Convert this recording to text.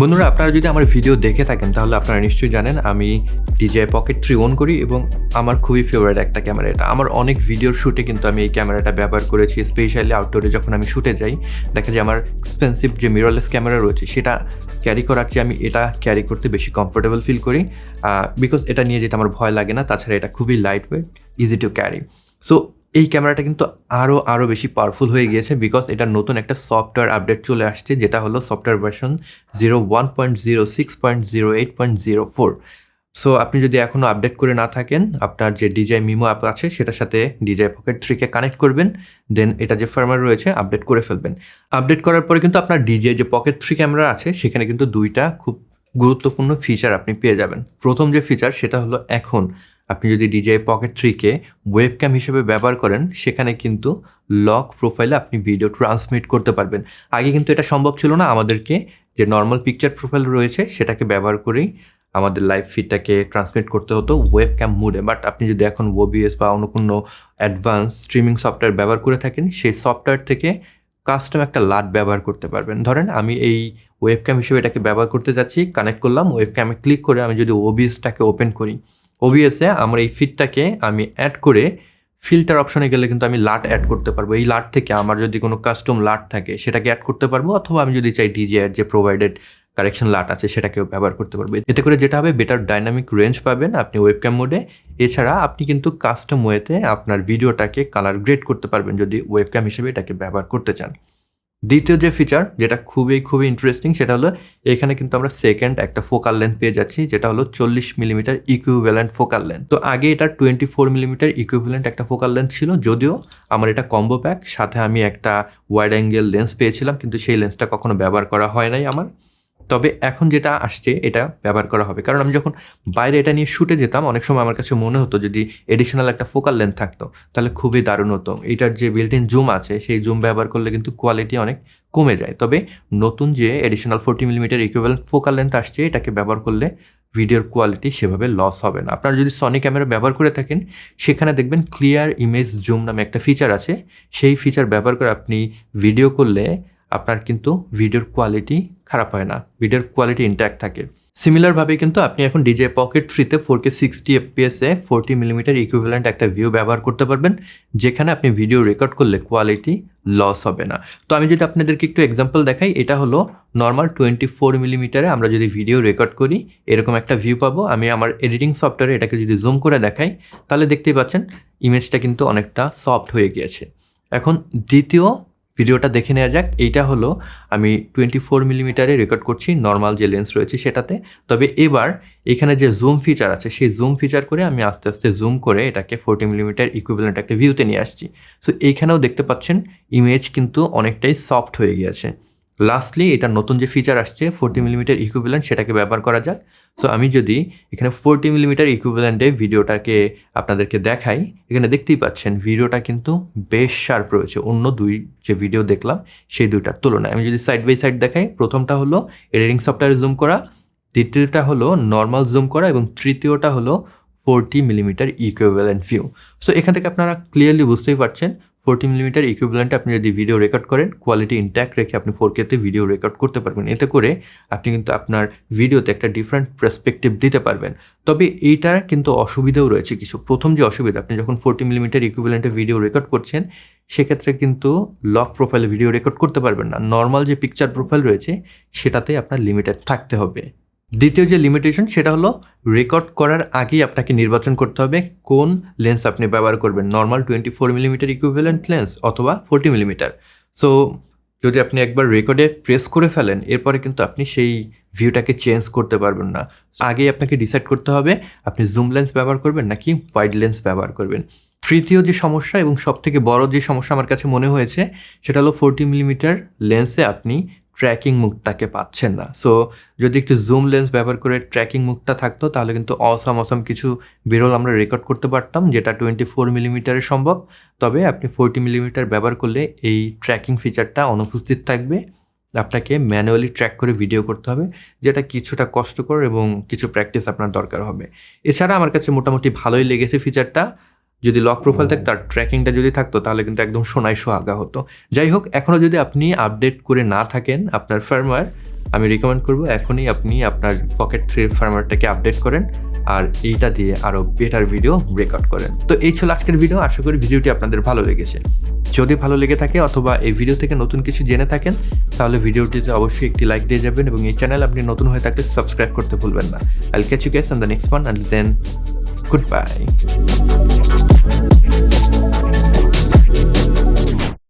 বন্ধুরা, আপনারা যদি আমার ভিডিও দেখে থাকেন, তাহলে আপনারা নিশ্চয়ই জানেন আমি ডিজে পকেট থ্রি অন করি এবং আমার খুবই ফেভারিট একটা ক্যামেরা এটা। আমার অনেক ভিডিওর শ্যুটে কিন্তু আমি এই ক্যামেরাটা ব্যবহার করেছি স্পেশালি আউটডোরে যখন আমি শ্যুটে যাই। দেখা যায় আমার এক্সপেন্সিভ যে মিররলেস ক্যামেরা রয়েছে, সেটা ক্যারি করার চেয়ে আমি এটা ক্যারি করতে বেশি কমফোর্টেবল ফিল করি। বিকজ এটা নিয়ে যেতে আমার ভয় লাগে না, তাছাড়া এটা খুবই light weight easy to carry so এই ক্যামেরাটা কিন্তু আরও আরও বেশি পাওয়ারফুল হয়ে গিয়েছে বিকজ এটা নতুন একটা সফটওয়্যার আপডেট চলে আসছে, যেটা হলো software version zero one point zero six point zero eight point zero four so আপনি যদি এখনও আপডেট করে না থাকেন, আপনার যে ডিজাই মিমো অ্যাপ আছে, সেটার সাথে ডিজাই পকেট থ্রিকে কানেক্ট করবেন দেন এটা যে ফার্মার রয়েছে আপডেট করে ফেলবেন। আপডেট করার পরে কিন্তু আপনার ডিজে যে পকেট থ্রি ক্যামেরা আছে, সেখানে কিন্তু দুইটা খুব গুরুত্বপূর্ণ ফিচার আপনি পেয়ে যাবেন। প্রথম যে ফিচার সেটা হলো এখন। আপনি যদি ডিজিআই পকেট থ্রিকে ওয়েবক্যাম হিসেবে ব্যবহার করেন, সেখানে কিন্তু লক প্রোফাইলে আপনি ভিডিও ট্রান্সমিট করতে পারবেন। আগে কিন্তু এটা সম্ভব ছিল না, আমাদেরকে যে নর্মাল পিকচার প্রোফাইল রয়েছে, সেটাকে ব্যবহার করেই আমাদের লাইভ ফিডটাকে ট্রান্সমিট করতে হতো ওয়েব ওয়েবক্যাম মুডে বাট আপনি যদি এখন ওবিএস বা অন্য কোনো অ্যাডভান্স স্ট্রিমিং সফটওয়্যার ব্যবহার করে থাকেন, সেই সফটওয়্যার থেকে কাস্টম একটা লাট ব্যবহার করতে পারবেন। ধরেন, আমি এই ওয়েবক্যাম হিসেবে এটাকে ব্যবহার করতে যাচ্ছি কানেক্ট করলাম ওয়েবক্যামে ক্লিক করে আমি যদি ওবিএসটাকে ওপেন করি ওবিএসে আমার এই ফিডটাকে আমি অ্যাড করে ফিল্টার অপশনে গেলে কিন্তু আমি লাট অ্যাড করতে পারব। এই লাট থেকে আমার যদি কোনো কাস্টম লাট থাকে, সেটাকে অ্যাড করতে পারব, অথবা আমি যদি চাই ডিজিআর যে প্রোভাইডেড কারেকশন লাট আছে, সেটাকেও ব্যবহার করতে পারব। এতে করে যেটা হবে বেটার ডাইনামিক রেঞ্জ পাবেন আপনি ওয়েবক্যাম মোডে এছাড়া আপনি কিন্তু কাস্টম ওয়েতে আপনার ভিডিওটাকে কালার গ্রেড করতে পারবেন, যদি ওয়েবক্যাম হিসেবে এটাকে ব্যবহার করতে চান। দ্বিতীয় যে ফিচার যেটা খুবই খুবই ইন্টারেস্টিং সেটা হলো এখানে কিন্তু আমরা সেকেন্ড একটা ফোকাল লেন্থ পেয়ে যাচ্ছি, যেটা হলো চল্লিশ মিলিমিটার ইকুইভ্যালেন্ট ফোকাল লেন্থ তো আগে এটা টোয়েন্টি ফোর মিলিমিটার ইকুইভ্যালেন্ট একটা ফোকাল লেন্থ ছিল, যদিও আমার এটা কম্বো প্যাক সাথে আমি একটা ওয়াইড অ্যাঙ্গেল লেন্স পেয়েছিলাম, কিন্তু সেই লেন্সটা কখনো ব্যবহার করা হয় নাই আমার। তবে এখন যেটা আসছে, এটা ব্যবহার করা হবে। কারণ আমি যখন বাইরে এটা নিয়ে শুটে যেতাম, অনেক সময় আমার কাছে মনে হতো যদি এডিশনাল একটা ফোকাল লেন্থ থাকতো, তাহলে খুবই দারুণ হতো। এটার যে বিল্ট ইন জুম আছে, সেই জুম ব্যবহার করলে কিন্তু কোয়ালিটি অনেক কমে যায়। তবে নতুন যে additional forty millimetre equivalent focal length আসছে, এটাকে ব্যবহার করলে ভিডিওর কোয়ালিটি সেভাবে লস হবে না। আপনারা যদি সনি ক্যামেরা ব্যবহার করে থাকেন, সেখানে দেখবেন ক্লিয়ার ইমেজ জুম নামে একটা ফিচার আছে। সেই ফিচার ব্যবহার করে আপনি ভিডিও করলে আপনার কিন্তু ভিডিওর কোয়ালিটি খারাপ হয় না। ভিডিওর কোয়ালিটি ইন্ট্যাক্ট থাকে। সিমিলারভাবে কিন্তু আপনি এখন ডিজে পকেট থ্রিতে ফোর কে সিক্সটি এফপিএসে ফোরটি মিলিমিটার ইকুইভ্যালেন্ট একটা ভিউ ব্যবহার করতে পারবেন, যেখানে আপনি ভিডিও রেকর্ড করলে কোয়ালিটি লস হবে না। তো আমি যদি আপনাদেরকে একটু এক্সাম্পল দেখাই, এটা হলো নর্মাল টোয়েন্টি ফোর মিলিমিটারে আমরা যদি ভিডিও রেকর্ড করি, এরকম একটা ভিউ পাবো। আমি আমার এডিটিং সফটওয়্যারে এটাকে যদি জুম করে দেখাই, তাহলে দেখতেই পাচ্ছেন ইমেজটা কিন্তু অনেকটা সফট হয়ে গিয়েছে। এখন দ্বিতীয় ভিডিওটা দেখে নেওয়া যাক। এইটা হলো আমি টোয়েন্টি ফোর মিলিমিটারে রেকর্ড করছি নর্মাল যে লেন্স রয়েছে সেটাতে। তবে এবার এখানে যে জুম ফিচার আছে, সেই জুম ফিচার করে আমি আস্তে আস্তে জুম করে এটাকে ফোরটি মিলিমিটার ইকুইভ্যালেন্ট একটা ভিউতে নিয়ে আসছি। সো এইখানেও দেখতে পাচ্ছেন ইমেজ কিন্তু অনেকটাই সফট হয়ে গিয়েছে। লাস্টলি এটা নতুন যে ফিচার আসছে ফোরটি মিলিমিটার ইকুইভ্যালেন্ট সেটাকে ব্যবহার করা যাক। সো আমি যদি এখানে ফোরটি মিলিমিটার ইকুইভ্যালেন্টে ভিডিওটাকে আপনাদেরকে দেখাই, এখানে দেখতেই পাচ্ছেন ভিডিওটা কিন্তু বেশ শার্প রয়েছে। অন্য দুই যে ভিডিও দেখলাম, সেই দুইটার তুলনায়। আমি যদি সাইড বাই সাইড দেখাই, প্রথমটা হলো এডিটিং সফটওয়্যারে জুম করা, দ্বিতীয়টা হলো নর্মাল জুম করা, এবং তৃতীয়টা হলো forty millimetre equivalent view so এখান থেকে আপনারা ক্লিয়ারলি বুঝতেই পারছেন ফোরটি মিলিমিটার ইকুইভ্যালেন্টে আপনি যদি ভিডিও রেকর্ড করেন কোয়ালিটি ইনট্যাক্ট রেখে আপনি ফোর কেতে ভিডিও রেকর্ড করতে পারবেন। এতে করে আপনি কিন্তু আপনার ভিডিওতে একটা ডিফারেন্ট পার্সপেক্টিভ দিতে পারবেন। তবে এইটার কিন্তু অসুবিধাও রয়েছে কিছু। প্রথম যে অসুবিধা, আপনি যখন ফোরটি মিলিমিটার ইকুইভ্যালেন্টে ভিডিও রেকর্ড করছেন, সেক্ষেত্রে কিন্তু লক প্রোফাইলে ভিডিও রেকর্ড করতে পারবেন না। নর্মাল যে পিকচার প্রোফাইল রয়েছে, সেটাতে আপনার লিমিটেড থাকতে হবে। দ্বিতীয় যে লিমিটেশন সেটা হলো রেকর্ড করার আগেই আপনাকে নির্বাচন করতে হবে কোন লেন্স আপনি ব্যবহার করবেন। Normal twenty four millimetre equivalent lens অথবা ফোরটি মিলিমিটার সো যদি আপনি একবার রেকর্ডে প্রেস করে ফেলেন, এরপরে কিন্তু আপনি সেই ভিউটাকে চেঞ্জ করতে পারবেন না। আগেই আপনাকে ডিসাইড করতে হবে, আপনি জুম লেন্স ব্যবহার করবেন নাকি ওয়াইড লেন্স ব্যবহার করবেন। তৃতীয় যে সমস্যা এবং সবথেকে বড় যে সমস্যা আমার কাছে মনে হয়েছে, সেটা হলো ফোরটি মিলিমিটার লেন্সে আপনি ট্র্যাকিং মুখটাকে পাচ্ছেন না। সো যদি একটু জুম লেন্স ব্যবহার করে ট্র্যাকিং মুখটা থাকতো, তাহলে কিন্তু অসাম অসাম কিছু বিরল আমরা রেকর্ড করতে পারতাম, যেটা টোয়েন্টি ফোর মিলিমিটারে সম্ভব। তবে আপনি ফোরটি মিলিমিটার ব্যবহার করলে এই ট্র্যাকিং ফিচারটা অনুপস্থিত থাকবে। আপনাকে ম্যানুয়ালি ট্র্যাক করে ভিডিও করতে হবে, যেটা কিছুটা কষ্টকর এবং কিছু প্র্যাকটিস আপনার দরকার হবে। এছাড়া আমার কাছে মোটামুটি ভালোই লেগেছে ফিচারটা যদি লক প্রোফাইল থাকতো আর ট্র্যাকিংটা যদি থাকতো তাহলে কিন্তু একদম সোনায় সোহাগা হতো। যাই হোক এখনও যদি আপনি আপডেট করে না থাকেন আপনার ফার্মওয়্যার আমি রিকমেন্ড করব এখনই আপনি আপনার পকেট থ্রি ফার্মারটাকে আপডেট করেন আর এইটা দিয়ে আরও বেটার ভিডিও ব্রেকআউট করেন। তো এই ছিল আজকের ভিডিও আশা করি ভিডিওটি আপনাদের ভালো লেগেছে। যদি ভালো লেগে থাকে অথবা এই ভিডিও থেকে নতুন কিছু জেনে থাকেন তাহলে ভিডিওটিতে অবশ্যই একটি লাইক দিয়ে যাবেন এবং এই চ্যানেল আপনি নতুন হয়ে থাকলে সাবস্ক্রাইব করতে ভুলবেন না। I'll catch you guys on the next one and then good bye